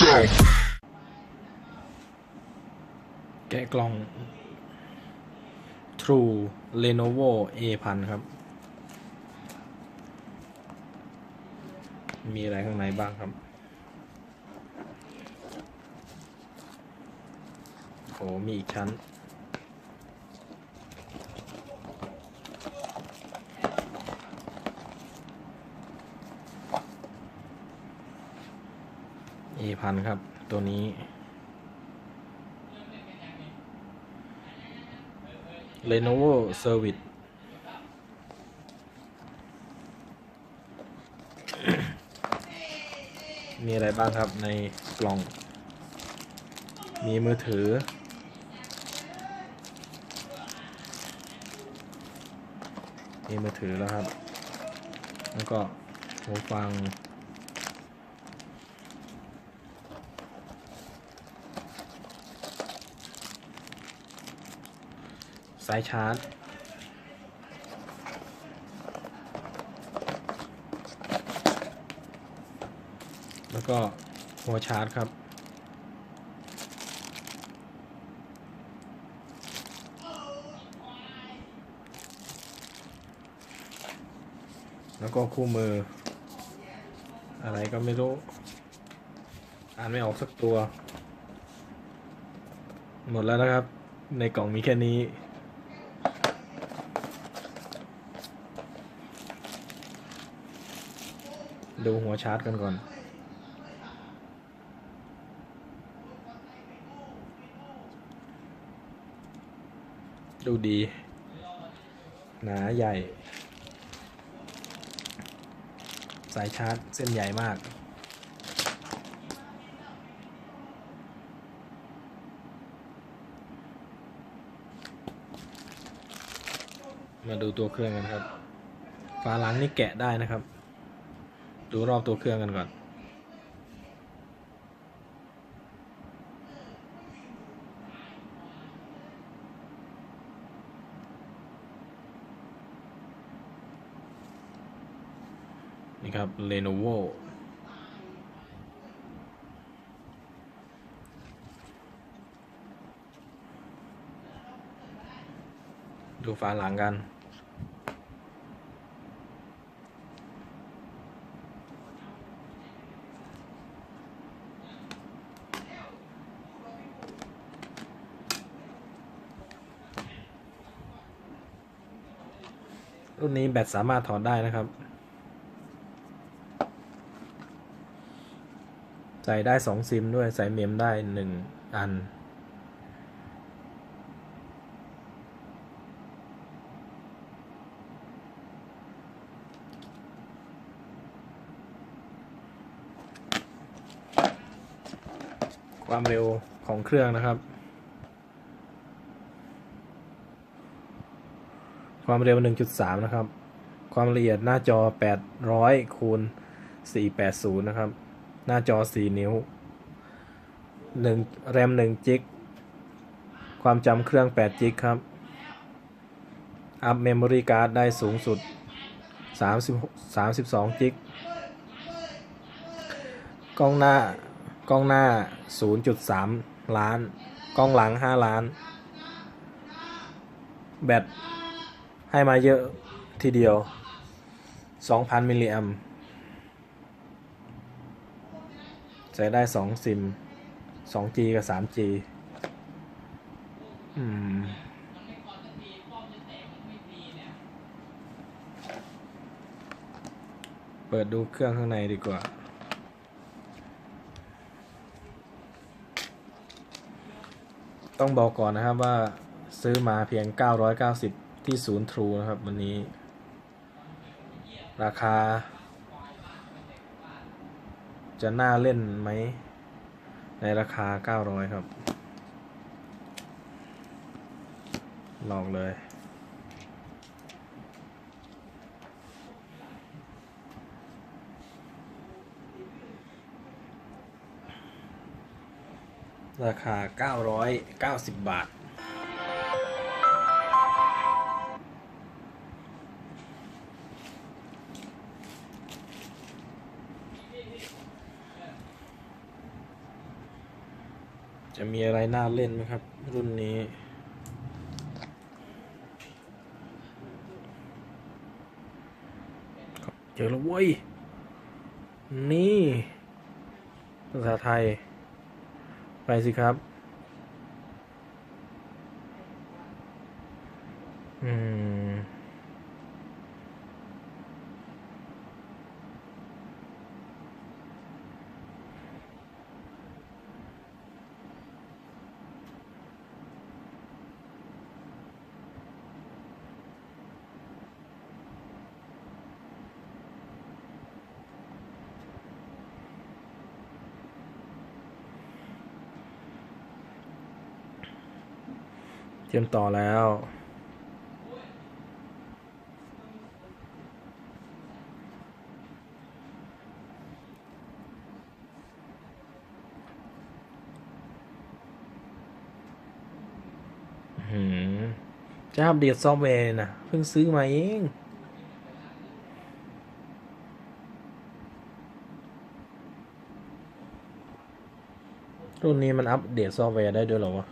yourself. แกะกล่อง True Lenovo A พันครับ มีอะไรข้างในบ้างครับ โอ้มีอีกชั้น A พันครับ ตัวนี้ Lenovo Service มีอะไรบ้างครับในกล่อง มีมือถือ มีมือถือแล้วครับ แล้วก็หูฟัง สายชาร์จ แล้วก็หัวชาร์จครับ แล้วก็คู่มือ อะไรก็ไม่รู้ อ่านไม่ออกสักตัว หมดแล้วนะครับ ในกล่องมีแค่นี้ ดูหัวชาร์จกันก่อน ดูดี หนาใหญ่ สายชาร์จเส้นใหญ่มากมาดูตัวเครื่องกันครับ ฝาหลังนี่แกะได้นะครับ ดูรอบตัวเครื่องกันก่อนนี่ครับ Lenovo ดูฝาหลังกัน รุ่นนี้แบตสามารถถอดได้นะครับ ใส่ได้สองซิมด้วยใส่เมมได้หนึ่งอัน ความเร็วของเครื่องนะครับ ความเร็ว 1.3 นะครับ ความละเอียดหน้าจอ 800คูณ480 นะครับ หน้าจอ 4 นิ้ว1แรม1จิก ความจำเครื่อง8จิกครับ อัพเมมโมรี่การ์ดได้สูงสุด 30 32จิก กล้องหน้ากล้องหน้า 0.3 ล้าน กล้องหลัง 5 ล้าน แบต ให้มาเยอะทีเดียว 2,000 มิลลิแอมใช้ได้ 2 ซิม 2G กับ 3G อืมเปิดดูเครื่องข้างในดีกว่า ต้องบอกก่อนนะครับว่าซื้อมาเพียง 990 ที่ศูนย์ทรูนะครับวันนี้ ราคา จะน่าเล่นไหม ในราคา 900 ครับ ลองเลยราคา 990 บาท มีอะไรน่าเล่นไหมครับ รุ่นนี้ เจอแล้วเว้ย นี่ ภาษาไทย ไปสิครับ อืม เตรียมต่อแล้ว หืม จะอัปเดตซอฟต์แวร์นะเพิ่งซื้อมาเองรุ่นนี้มันอัปเดตซอฟต์แวร์ได้ด้วยหรอวะ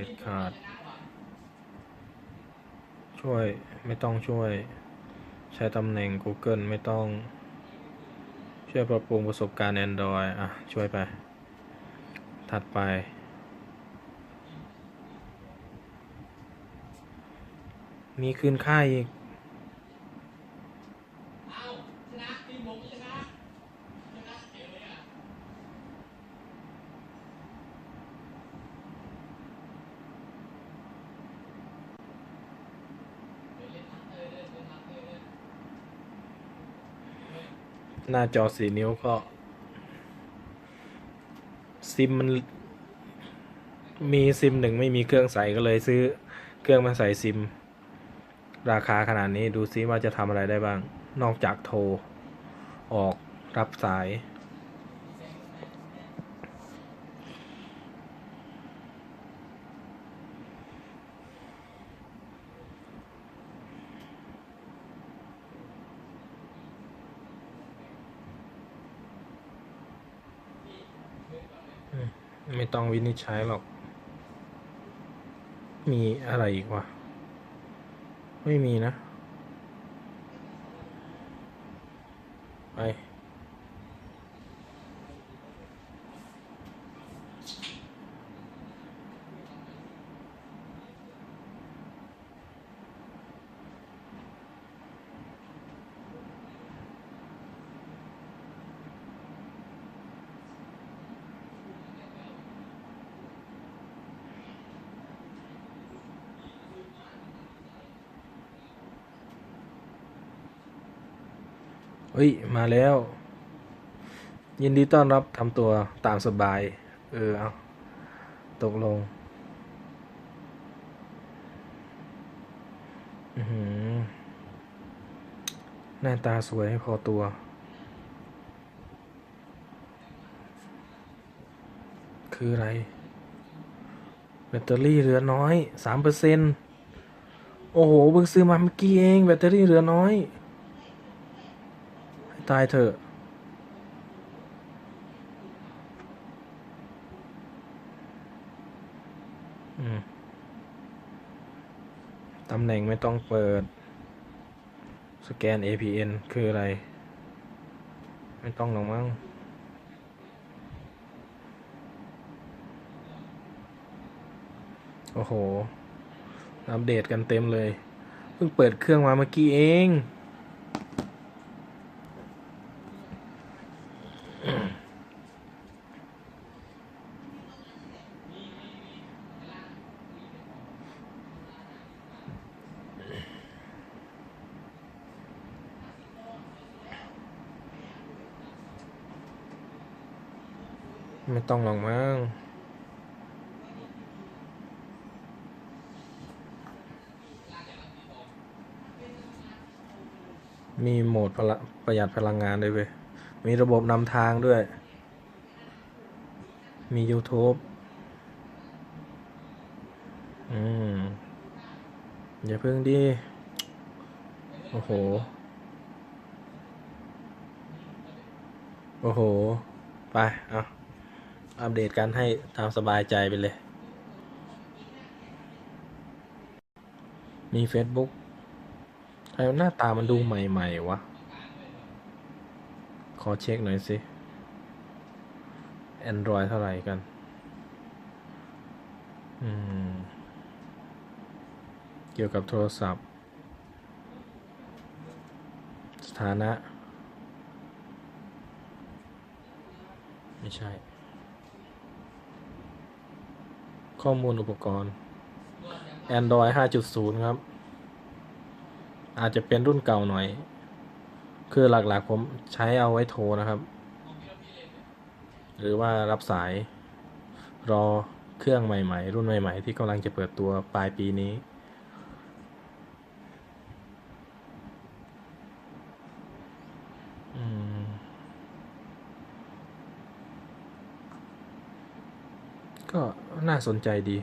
ด็ดขาด ช่วยไม่ต้องช่วย ใช้ตำแหน่ง Google ไม่ต้อง ช่วยปรับปรุงประสบการณ์ Android อะ ช่วยไป ถัดไป มีคืนค่าอีก หน้าจอสีนิ้วก็ ซิมมันมีซิมหนึ่งไม่มีเครื่องใส่ก็เลยซื้อเครื่องมาใส่ซิม ราคาขนาดนี้ดูซิว่าจะทำอะไรได้บ้าง นอกจากโทร ออกรับสาย ไม่ต้องวินิจฉัยหรอก มีอะไรอีกวะ ไม่มีนะ เฮ้ย มาแล้ว ยินดีต้อนรับทำตัวตามสบาย เออเอาตกลง อือหน้าตาสวยพอตัว คืออะไร แบตเตอรี่เหลือน้อยสามเปอร์เซ็นโอ้โหเพิ่งซื้อมาเมื่อกี้เอง แบตเตอรี่เหลือน้อย ตายเถอะ ตำแหน่งไม่ต้องเปิด สแกน APN คืออะไร ไม่ต้องหรอกมั้งโอ้โห อัปเดตกันเต็มเลย เพิ่งเปิดเครื่องมาเมื่อกี้เอง ไม่ต้องหรอกมั้งมีโหมดพละประหยัดพลังงานด้วยเว้ย มีระบบนำทางด้วย มี YouTube อืม อย่าเพิ่งดิโอ้โห โอ้โห ไป เอา อัปเดตกันให้ตามสบายใจไปเลย มี Facebook ทำไมหน้าตามันดูใหม่ ๆ วะ ขอเช็คหน่อยสิ Android เท่าไหร่กัน อืม เกี่ยวกับโทรศัพท์ สถานะ ไม่ใช่ ข้อมูลอุปกรณ์ Android 5.0 ครับ อาจจะเป็นรุ่นเก่าหน่อย คือหลักๆผมใช้เอาไว้โทรนะครับ หรือว่ารับสายรอเครื่องใหม่ๆ รุ่นใหม่ ๆ ที่กำลังจะเปิดตัวปลายปีนี้ อืม ก็ น่าสนใจดี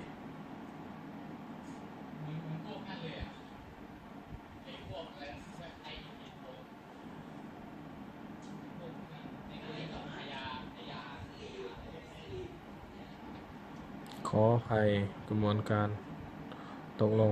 ขออภัยกระบวนการตกลง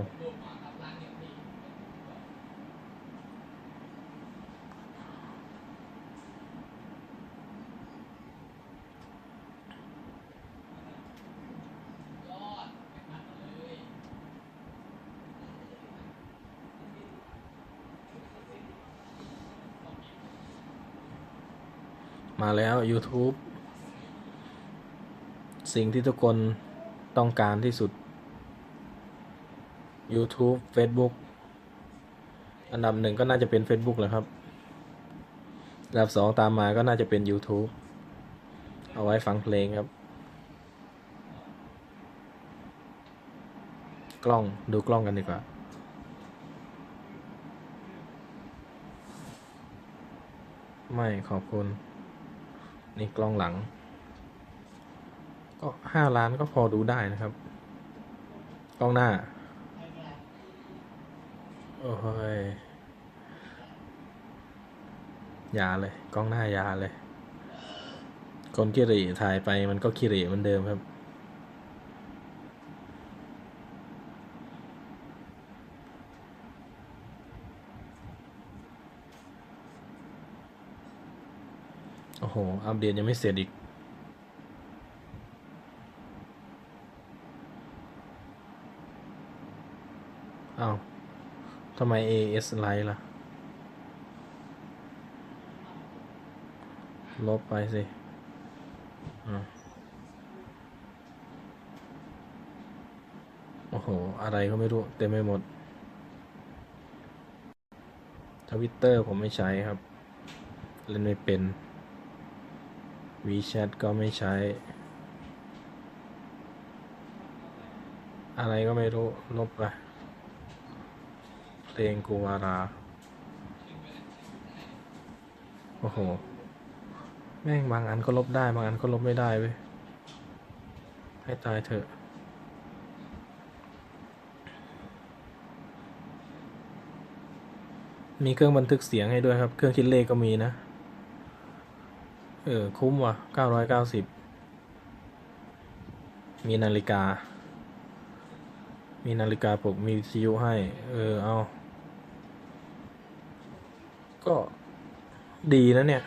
มาแล้ว YouTube สิ่งที่ทุกคนต้องการที่สุด YouTube Facebook อันดับหนึ่งก็น่าจะเป็น Facebook แหละครับ อันดับสองตามมาก็น่าจะเป็น YouTube เอาไว้ฟังเพลงครับ กล้องดูกล้องกันดีกว่าไม่ขอบคุณ นี่กล้องหลัง ก็ห้าล้านก็พอดูได้นะครับ กล้องหน้า โอ้ยยาเลย กล้องหน้ายาเลย คนขี้เร่ถ่ายไปมันก็ขี้เหร่เหมือนเดิมครับ โอ้โห อัปเดตยังไม่เสร็จอีก อ้าวทำไม AS ไลท์ล่ะ ลบไปสิอโอ้โห อะไรก็ไม่รู้ เต็มไปหมด ทวิตเตอร์ผมไม่ใช้ครับ เล่นไม่เป็น WeChat ก็ไม่ใช้ อะไรก็ไม่รู้ ลบไป เพลงกูวารา โอ้โห แม่งบางอันก็ลบได้ บางอันก็ลบไม่ได้เว้ย ให้ตายเถอะมีเครื่องบันทึกเสียงให้ด้วยครับ เครื่องคิดเลขก็มีนะ เออ คุ้มว่ะเก้าร้อยเก้าสิบมีนาฬิกา มีนาฬิกาปลุกมีวิทยุให้ เออ เอา ก็ดีนะเนี่ย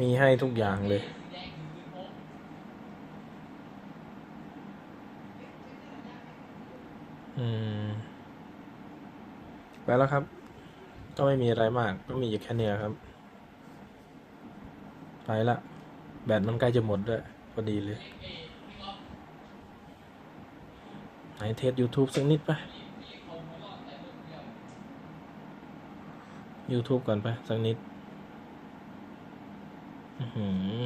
มีให้ทุกอย่างเลย อืม ไปแล้วครับ ก็ไม่มีอะไรมาก ก็มีอยู่แค่เนี้ยครับ ไปละแบตมันใกล้จะหมดด้วยพอดีเลย ไหนเทส YouTube สักนิดไป YouTube ก่อนไปสักนิด อือ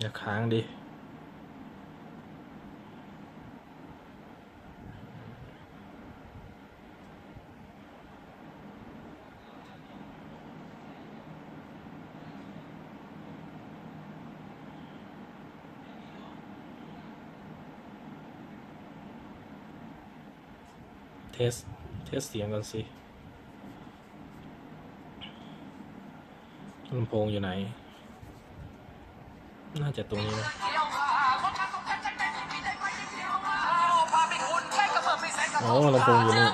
อย่าค้างดิ เทส เทสเสียงก่อนสิลำโพงอยู่ไหน น่าจะตรงนี้นะโอ้ลำโพงอยู่นี่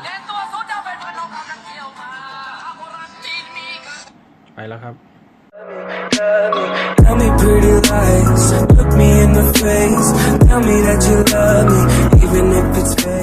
ไปแล้วครับ Tell me pretty lies, look me in the face, tell me that you love me, even if it's fake.